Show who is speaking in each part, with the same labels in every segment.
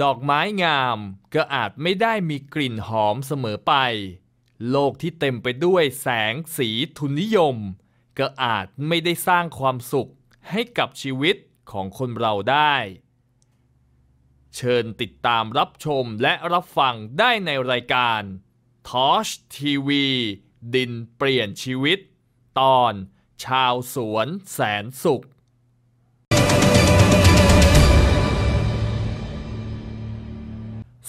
Speaker 1: ดอกไม้งามก็อาจไม่ได้มีกลิ่นหอมเสมอไป โลกที่เต็มไปด้วยแสงสีทุนนิยม ก็อาจไม่ได้สร้างความสุขให้กับชีวิตของคนเราได้ เชิญติดตามรับชมและรับฟังได้ในรายการ Tosh TV ดินเปลี่ยนชีวิต ตอน ชาวสวนแสนสุข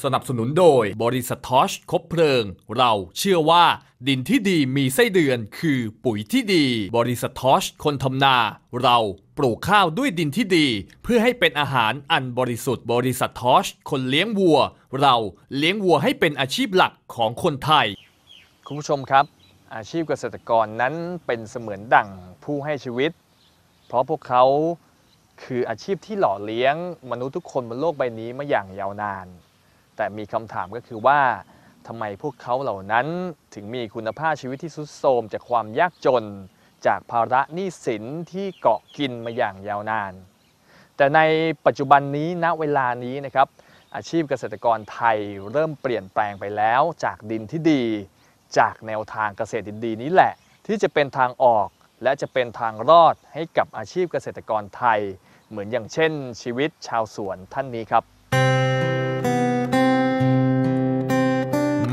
Speaker 1: สนับสนุนโดยบริษัททอชคบเพลิง เราเชื่อว่าดินที่ดีมีไส้เดือนคือปุ๋ยที่ดี บริษัททอชคนทำนา เราปลูกข้าวด้วยดินที่ดี เพื่อให้เป็นอาหารอันบริสุทธิ์บริษัททอชคนเลี้ยงวัว เราเลี้ยงวัวให้เป็นอาชีพหลักของคนไทย
Speaker 2: คุณผู้ชมครับ อาชีพเกษตรกรนั้นเป็นเสมือนดั่งผู้ให้ชีวิต เพราะพวกเขาคืออาชีพที่หล่อเลี้ยงมนุษย์ทุกคนบนโลกใบนี้มาอย่างยาวนาน แต่มีคำถามก็คือว่าทำไมพวกเขาเหล่านั้นถึงมีคุณภาพชีวิตที่ทรุดโทรมจากความยากจน จากภาระหนี้สินที่เกาะกินมาอย่างยาวนาน แต่ในปัจจุบันนี้ณเวลานี้นะครับ อาชีพเกษตรกรไทยเริ่มเปลี่ยนแปลงไปแล้วจากดินที่ดี จากแนวทางเกษตรดีนี้แหละ ที่จะเป็นทางออกและจะเป็นทางรอดให้กับอาชีพเกษตรกรไทย เหมือนอย่างเช่น ชีวิตชาวสวนท่านนี้ครับ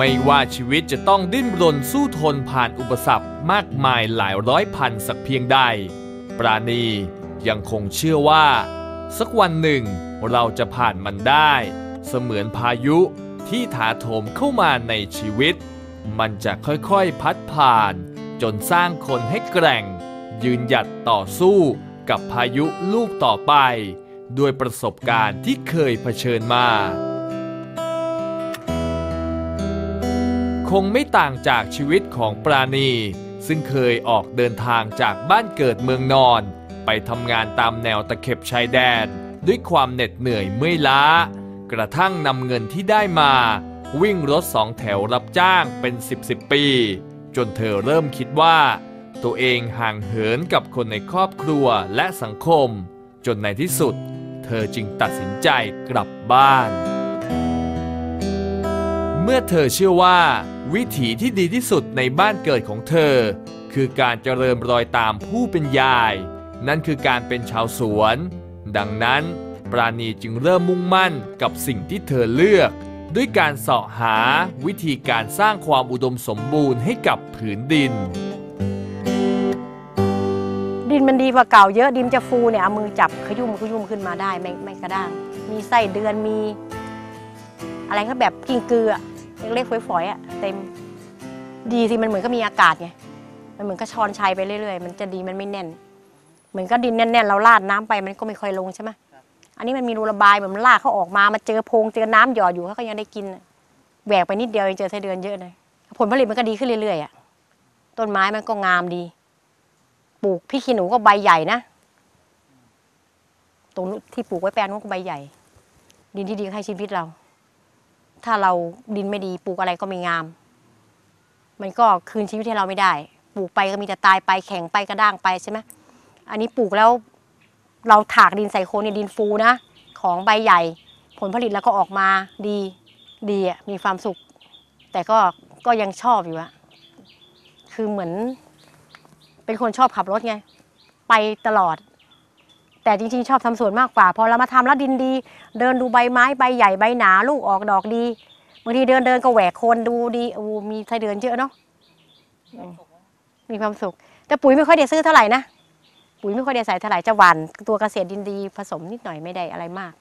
Speaker 1: ไม่ว่าชีวิตจะต้องดิ้นรนสู้ทนผ่านอุปสรรคมากมายหลายร้อยพันสักเพียงใด ปราณียังคงเชื่อว่า สักวันหนึ่งเราจะผ่านมันได้ เสมือนพายุที่ถาโถมเข้ามาในชีวิต มันจะค่อยๆพัดผ่าน จนสร้างคนให้แกร่ง ยืนหยัดต่อสู้กับพายุลูกต่อไป ด้วยประสบการณ์ที่เคยเผชิญมา คงไม่ต่างจากชีวิตของปราณี ซึ่งเคยออกเดินทางจากบ้านเกิดเมืองนอน ไปทำงานตามแนวตะเข็บชายแดน ด้วยความเหน็ดเหนื่อยเมื่อยล้า กระทั่งนำเงินที่ได้มา วิ่งรถสองแถวรับจ้างเป็น 10บสปี จนเธอเริ่มคิดว่า ตัวเองห่างเหินกับคนในครอบครัวและสังคม จนในที่สุด เธอจึงตัดสินใจกลับบ้าน เมื่อเธอเชื่อว่า วิถีที่ดีที่สุดในบ้านเกิดของเธอ คือการเจริญรอยตามผู้เป็นยาย นั่นคือการเป็นชาวสวน ดังนั้น ปราณีจึงเริ่มมุ่งมั่นกับสิ่งที่เธอเลือก ด้วยการเสาะหาวิธีการสร้างความอุดมสมบูรณ์ให้กับผืนดิน
Speaker 3: ดินมันดีกว่าเก่าเยอะดินจะฟูเนี่ยเอามือจับขยุ่มขยุ่มขึ้นมาได้ไม่ไม่กระด้างมีไส้เดือนมี อะไรก็แบบกิ้งกืออะเล็กๆฝอยๆอะเต็มดีสิมันเหมือนก็มีอากาศไงมันเหมือนก็ช้อนชัยไปเรื่อยๆ มันจะดีมันไม่แน่น เหมือนก็ดินแน่นๆเราลาดน้ำไปมันก็ไม่ค่อยลงใช่ไหมอันนี้มันมีรูระบายเหมือนมันลากเขาออกมามาเจอโพรงเจอน้ำหยอดอยู่เขาก็ยังได้กินอะแหวกไปนิดเดียวยังเจอไส้เดือนเยอะเลยผลผลิตมันก็ดีขึ้นเรื่อยๆอะต้นไม้มันก็งามดี ปลูกพริกขี้หนูก็ใบใหญ่นะตรงนู้นที่ปลูกไว้แปลงนู้นก็ใบใหญ่ ดินที่ดีก็ให้ชีวิตเรา ถ้าเราดินไม่ดีปลูกอะไรก็ไม่งาม มันก็คืนชีวิตให้เราไม่ได้ ปลูกไปก็มีแต่ตายไปแข็งไปกระด้างไปใช่ไหมอันนี้ปลูกแล้วเราถากดินใส่โคนในดินฟูนะ ของใบใหญ่ ผลผลิตแล้วก็ออกมาดีดีอะมีความสุข แต่ก็ก็ยังชอบอยู่อะคือเหมือน เป็นคนชอบขับรถไง ไปตลอด แต่จริงๆชอบทำสวนมากกว่า พอเรามาทำแล้วดินดี เดินดูใบไม้ใบใหญ่ใบหนาลูกออกดอกดีบางทีเดินเดินก็แหวกโคนดูดีโอ้มีไส้เดือนเยอะเนาะอืมมีความสุข แต่ปุ๋ยไม่ค่อยได้ซื้อเท่าไหร่นะปุ๋ยไม่ค่อยได้ใส่เท่าไหร่จะหวานตัวเกษตรดินดีผสมนิดหน่อยไม่ได้อะไรมาก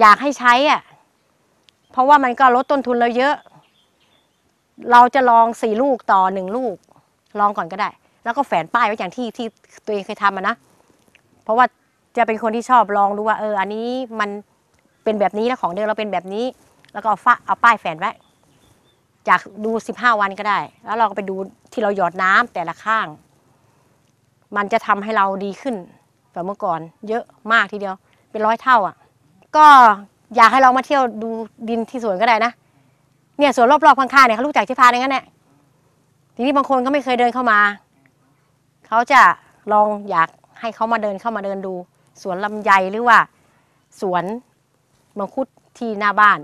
Speaker 3: อยากให้ใช้อะ เพราะว่ามันก็ลดต้นทุนเราเยอะ เราจะลองสี่ลูกต่อหนึ่งลูก ลองก่อนก็ได้ แล้วก็แฝนป้ายไว้อย่างที่ที่ตัวเองเคยทำอะนะ เพราะว่าจะเป็นคนที่ชอบลองดูว่าเอออันนี้มันเป็นแบบนี้แล้วของเดิมเราเป็นแบบนี้ แล้วก็เอาฟ้าเอาป้ายแฝนไว้จากดูสิบห้าวันก็ได้ แล้วเราก็ไปดูที่เราหยอดน้ำแต่ละข้าง มันจะทำให้เราดีขึ้นกว่าเมื่อก่อน เยอะมากทีเดียว เป็นร้อยเท่าอะ ก็อยากให้เรามาเที่ยวดูดินที่สวนก็ได้นะ เนี่ยสวนรอบๆข้างๆเนี่ยเขารู้จักที่พาอย่างนั้นแหละทีนี้บางคนก็ไม่เคยเดินเข้ามา เขาจะลองอยากให้เขามาเดินเข้ามาเดินดู สวนลำไยหรือว่า สวนมังคุดที่หน้าบ้าน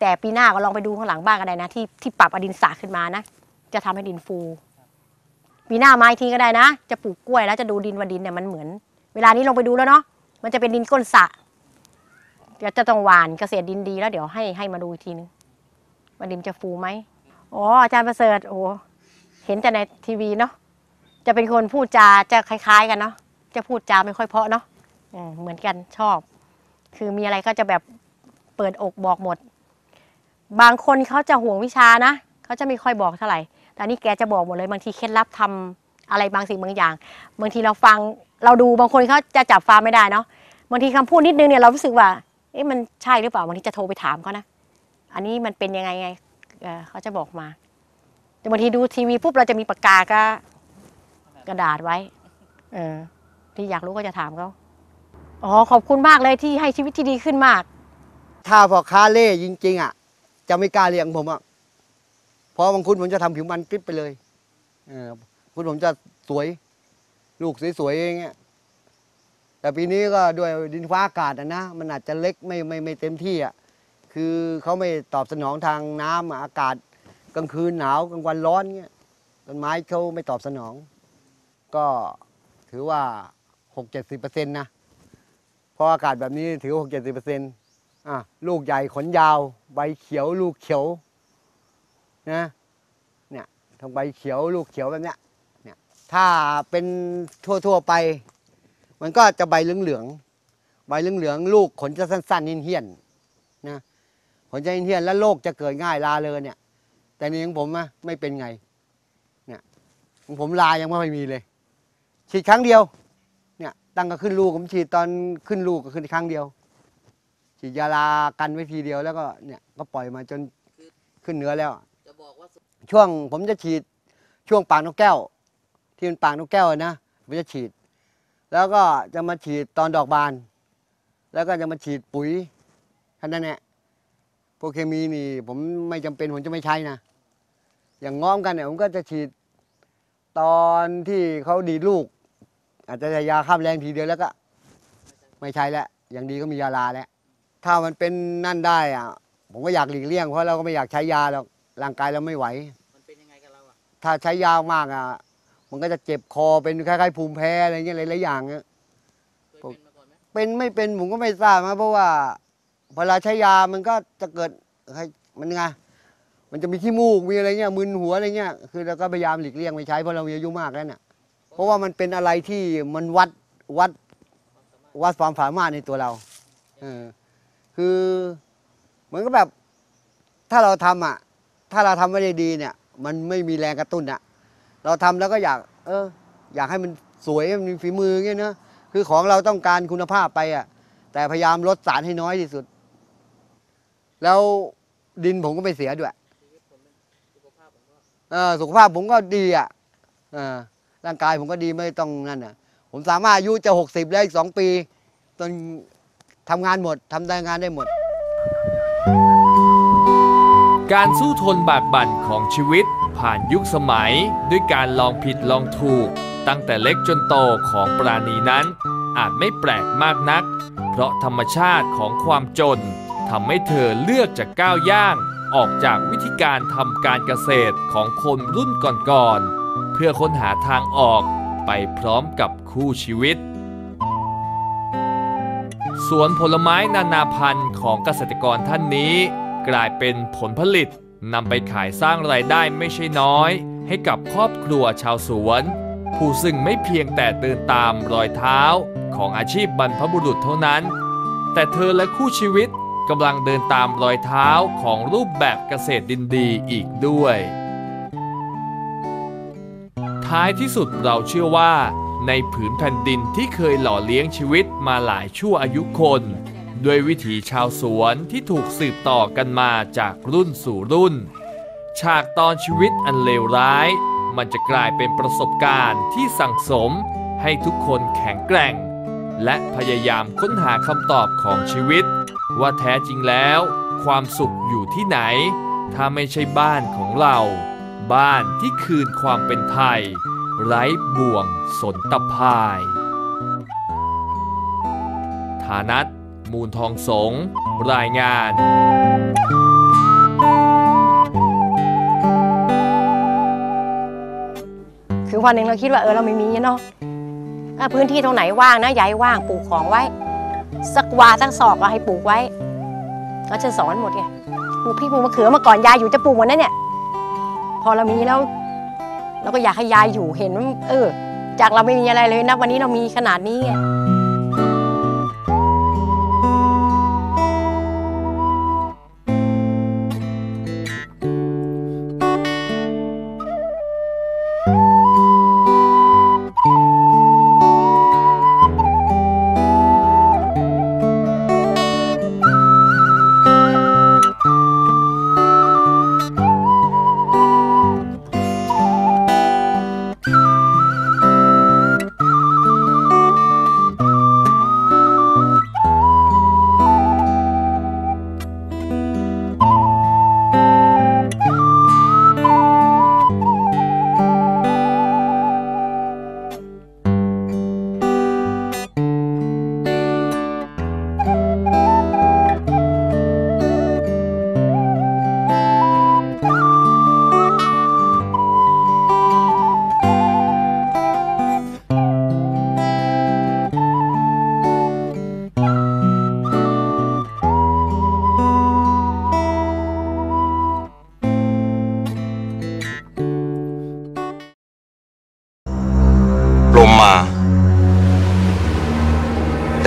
Speaker 3: แต่ปีหน้าก็ลองไปดูข้างหลังบ้านก็ได้นะ ที่ที่ปรับอดินสระขึ้นมานะ จะทำให้ดินฟู ปีหน้ามาอีกทีก็ได้นะ จะปลูกกล้วยแล้วจะดูดินว่าดินเนี่ยมันเหมือน เวลานี้ลงไปดูแล้วเนาะมันจะเป็นดินก้นสะเดี๋ยวจะต้องหวานเกษตรดินดีแล้วเดี๋ยวให้ให้มาดูอีกทีนึงว่าดินจะฟูไหมอ๋ออาจารย์ประเสริฐโอ้เห็นแต่ในทีวีเนาะ จะเป็นคนพูดจาจะคล้าย ๆ กันเนาะจะพูดจาไม่ค่อยเพาะเนาะอืมเหมือนกันชอบ คือมีอะไรก็จะแบบเปิดอกบอกหมด บางคนเขาจะห่วงวิชานะเขาจะไม่ค่อยบอกเท่าไหร่แต่นี่แกจะบอกหมดเลยบางทีเคล็ดลับทำอะไรบางสิ่งบางอย่าง บางทีเราฟังเราดูบางคนเขาจะจับฟาร์มไม่ได้เนาะบางทีคำพูดนิดนึงเนี่ยเรารู้สึกว่า เอ๊ะมันใช่หรือเปล่าบางทีจะโทรไปถามเขานะอันนี้มันเป็นยังไงไงเอ่อเขาจะบอกมา แต่บางทีดูทีวีปุ๊บเราจะมีปากกาก็ กระดาษไว้ เออ ที่อยากรู้ก็จะถามเขาอ๋อขอบคุณมากเลยที่ให้ชีวิตที่ดีขึ้นมาก
Speaker 4: ถ้าพ่อค้าเล่จริง ๆ อะ จะไม่กล้าเลี้ยงผมอะเพราะบางคุณผมจะทำผิวมันกริบไปเลยเออคุณผมจะสวย ลูกสวยๆอย่างเงี้ยแต่ปีนี้ก็ด้วยดินฟ้าอากาศอะนะมันอาจจะเล็กไม่ไม่ไม่เต็มที่อะคือเขาไม่ตอบสนองทางน้ำอะอากาศกลางคืนหนาวกลางวันร้อนเงี้ยต้นไม้เขาไม่ตอบสนอง ก็ถือว่าหกเจ็ดสิเปอร์เซ็นนะเพราะอากาศแบบนี้ถือหกเจ็ดสิเปอร์เซ็นอะลูกใหญ่ขนยาว ใบเขียวลูกเขียวนะเนี่ยทั้งใบเขียวลูกเขียวแบบเนี้ยเนี่ยถ้าเป็นทั่วๆไป มันก็จะใบเหลืองๆใบเหลืองๆลูกขนจะสั้นๆเหี้ยนๆนะขนจะเหี้ยนๆแล้วโรคจะเกิดง่ายลาเลยเนี่ย แต่นี่ของผมอะไม่เป็นไงเนี่ยของผมลายังไม่ค่อยมีเลย ฉีดครั้งเดียว เนี่ยตั้งก็ขึ้นลูกผมฉีดตอนขึ้นลูกก็ขึ้นครั้งเดียว ฉีดยาลากันไว้ทีเดียวแล้วก็เนี่ยก็ปล่อยมาจนขึ้นเนื้อแล้วช่วงผมจะฉีดช่วงปากนกแก้ว ที่มันปากนกแก้วนะผมจะฉีด แล้วก็จะมาฉีดตอนดอกบาน แล้วก็จะมาฉีดปุ๋ยแค่นั้นแหละพวกเคมีนี่ผมไม่จำเป็นผมจะไม่ใช้นะ อย่างง้อมกันเนี่ยผมก็จะฉีดตอนที่เขาดีลูก อาจจะยาฆ่าแมลงทีเดียวแล้วก็ ไม่ใช้แล้วอย่างดีก็มียาลาแล้วถ้ามันเป็นนั่นได้อะผมก็อยากหลีกเลี่ยงเพราะเราก็ไม่อยากใช้ยาหรอกร่างกายเราไม่ไหว
Speaker 5: มันเป็นยังไงกับเราอะ
Speaker 4: ถ้าใช้ยามากอะ มันก็จะเจ็บคอเป็นคล้ายๆภูมิแพ้อะไรเงี้ยหลายๆอย่างอะ
Speaker 5: เคยเป็นมาก่อนไหม
Speaker 4: เป็นไม่เป็นผมก็ไม่ทราบนะเพราะว่าเวลาใช้ยามันก็จะเกิดให้มันไงมันจะมีขี้มูกมีอะไรเงี้ยมึนหัวอะไรเงี้ยคือเราก็พยายามหลีกเลี่ยงไม่ใช้เพราะเรามีอายุมากแล้วเนี่ย เพราะว่ามันเป็นอะไรที่มันวัดวัดวัดความสามารถในตัวเราเออคือเหมือนกับแบบ ถ้าเราทำอะ ถ้าเราทำไม่ได้ดีเนี่ย มันไม่มีแรงกระตุ้นอะ เราทำแล้วก็อยาก เออ อยากให้มันสวยมันมีฝีมือเงี้ยเนอะคือของเราต้องการคุณภาพไปอะ แต่พยายามลดสารให้น้อยที่สุด แล้วดินผมก็ไม่เสียด้วย
Speaker 5: สุขภาพผมก็
Speaker 4: เออสุขภาพผมก็ดีอะ เออ ร่างกายผมก็ดีไม่ต้องนั่นอะผมสามารถอายุจะหกสิบแล้วอีกสองปีจนทำงานหมดทำได้งานได้หมด
Speaker 1: การสู้ทนบาดบั่นของชีวิต ผ่านยุคสมัย ด้วยการลองผิดลองถูก ตั้งแต่เล็กจนโตของปราณีนั้น อาจไม่แปลกมากนัก เพราะธรรมชาติของความจนทำให้เธอเลือกจะก้าวย่าง ออกจากวิธีการทำการเกษตรของคนรุ่นก่อนๆ เพื่อค้นหาทางออกไปพร้อมกับคู่ชีวิต สวนผลไม้นานาพันธุ์ของเกษตรกรท่านนี้ กลายเป็นผลผลิตนำไปขายสร้างรายได้ไม่ใช่น้อย ให้กับครอบครัวชาวสวน ผู้ซึ่งไม่เพียงแต่เดินตามรอยเท้าของอาชีพบรรพบุรุษเท่านั้น แต่เธอและคู่ชีวิตกำลังเดินตามรอยเท้าของรูปแบบเกษตรดินดีอีกด้วย ท้ายที่สุดเราเชื่อว่า ในผืนแผ่นดินที่เคยหล่อเลี้ยงชีวิตมาหลายชั่วอายุคน ด้วยวิถีชาวสวนที่ถูกสืบต่อกันมาจากรุ่นสู่รุ่น ฉากตอนชีวิตอันเลวร้าย มันจะกลายเป็นประสบการณ์ที่สั่งสมให้ทุกคนแข็งแกร่ง และพยายามค้นหาคำตอบของชีวิต ว่าแท้จริงแล้ว ความสุขอยู่ที่ไหน ถ้าไม่ใช่บ้านของเรา บ้านที่คืนความเป็นไทย ไร้บ่วงสนตะพาย ฐานัทมูลทองสง รายงาน
Speaker 3: คือวันหนึ่งเราคิดว่าเออเราไม่มีเนาะถ้าพื้นที่ตรงไหนว่างนะย่าให้ว่างปลูกของไว้ สักวาสักศอกก็ให้ปลูกไว้ก็จะสอนหมดไงปลูกพริกปลูกมะเขือมื่อก่อนยายอยู่จะปลูกหมดนั่นเนี่ย อเรามีแล้วเราก็อยากให้ยายอยู่เห็นว่าเออ จากเราไม่มีอะไรเลยนะวันนี้เรามีขนาดนี้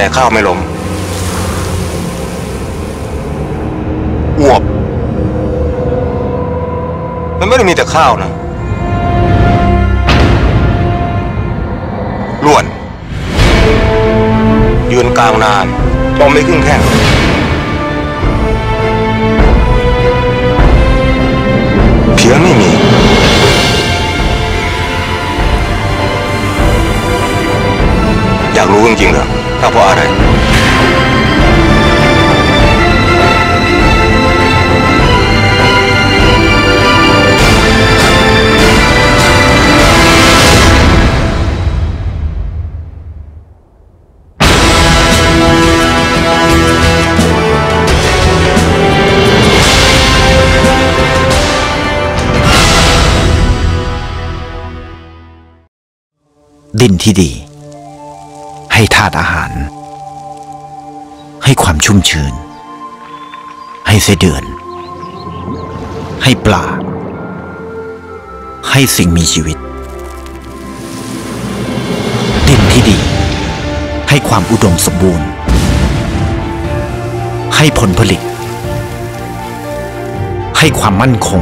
Speaker 6: แต่ข้าวไม่ลมอ้วบ มันไม่ได้มีแต่ข้าวนะล้วน ยืนกลางนานมองไม่ขึ้นแข้ง
Speaker 7: ดินที่ดี ให้ธาตุอาหาร ให้ความชุ่มชื้น ให้ไส้เดือน ให้ปลา ให้สิ่งมีชีวิต ดินที่ดี ให้ความอุดมสมบูรณ์ ให้ผลผลิต ให้ความมั่นคง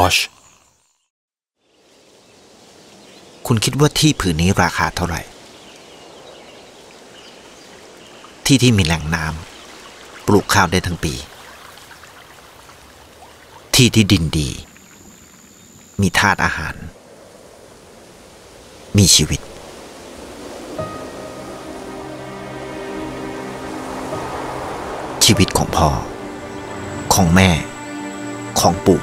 Speaker 8: อช
Speaker 7: คุณคิดว่าที่ผืนนี้ราคาเท่าไหร่ ที่ที่มีแหล่งน้ำปลูกข้าวได้ทั้งปี ที่ที่ดินดี มีธาตุอาหาร มีชีวิตชีวิตของพ่อ ของแม่ ของปู่